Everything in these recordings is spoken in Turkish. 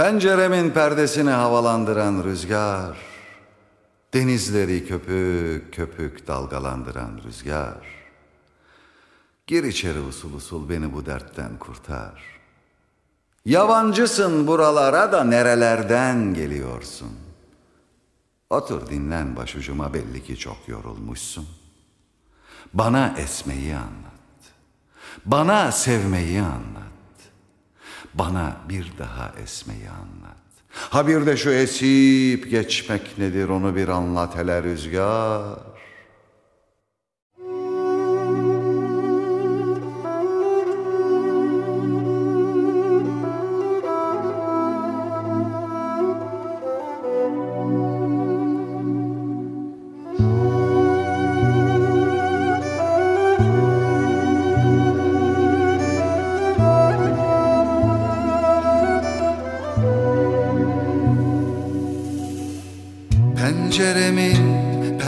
Penceremin perdesini havalandıran rüzgar, denizleri köpük köpük dalgalandıran rüzgar. Gir içeri usul usul beni bu dertten kurtar. Yabancısın buralara da nerelerden geliyorsun? Otur dinlen başucuma belli ki çok yorulmuşsun. Bana esmeyi anlat. Bana sevmeyi anlat. Bana bir daha esmeyi anlat. Ha bir de şu esip geçmek nedir onu bir anlat hele rüzgar.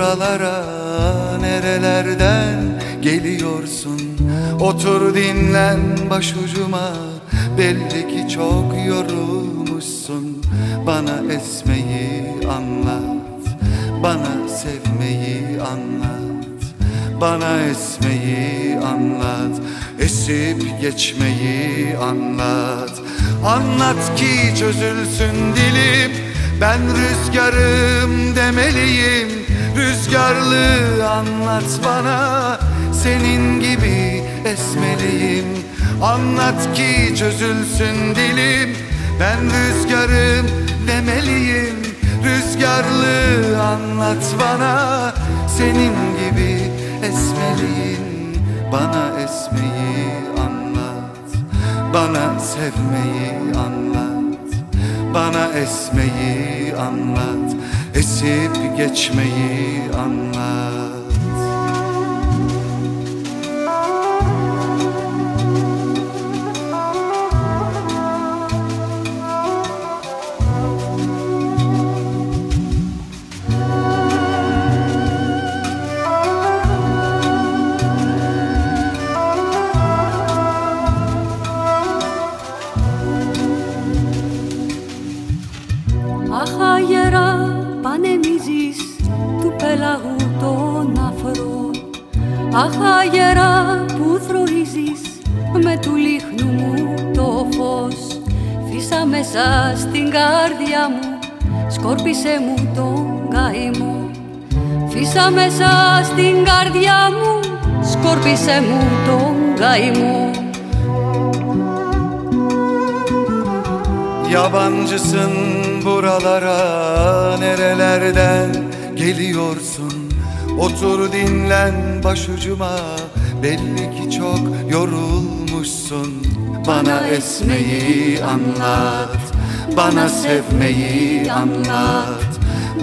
buralara nerelerden geliyorsun? Otur dinlen başucuma belli ki çok yorulmuşsun. Bana esmeyi anlat bana sevmeyi anlat Bana esmeyi anlat esip geçmeyi anlat. Anlat ki çözülsün dilim ben rüzgarım demeliyim. Rüzgarlı anlat bana. Senin gibi esmeliyim. Anlat ki çözülsün dilim. Ben rüzgarım demeliyim. Rüzgarlı anlat bana. Senin gibi esmeliyim. Bana esmeyi anlat. Bana sevmeyi anlat bana esmeyi anlat Esip geçmeyi anlat τον αφρό Αχ αγερά που θροίζεις με του λίχνου μου το φως. Φύσα μέσα στην καρδιά μου, σκόρπισε μου τον καημό. Φύσα μέσα στην καρδιά μου, σκόρπισε μου τον καημό. Yabancısın buralara nerelerden geliyorsun Otur dinlen başucuma belli ki çok yorulmuşsun Bana esmeyi anlat, bana sevmeyi anlat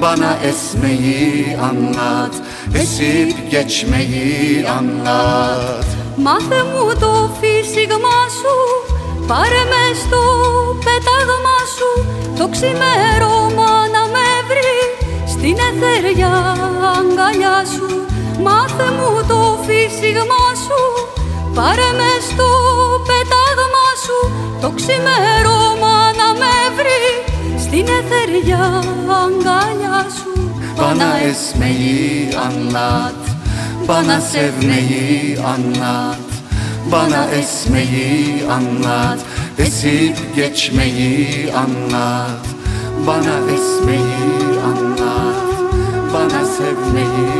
Bana esmeyi anlat, esip geçmeyi anlat Μάθε μου το φύσιγμα σου Πάρε με στο πετάγμα σου Το ξημέρωμα να με βρει Στην εθέρια αγκαλιά σου. Μάθε μου το φύσιγμά σου. Πάρε με στο πετάγμα σου. Το ξημέρωμα να με βρει Στην εθεριά αγκάλια σου. Πάνα εσμελή ανλάτ. Πάνα σευμελή ανλάτ. Πάνα εσμελή ανλάτ. Εσύ γετσμελή ανλάτ. Πάνα εσμελή ανλάτ. Πάνα σευμελή ανλάτ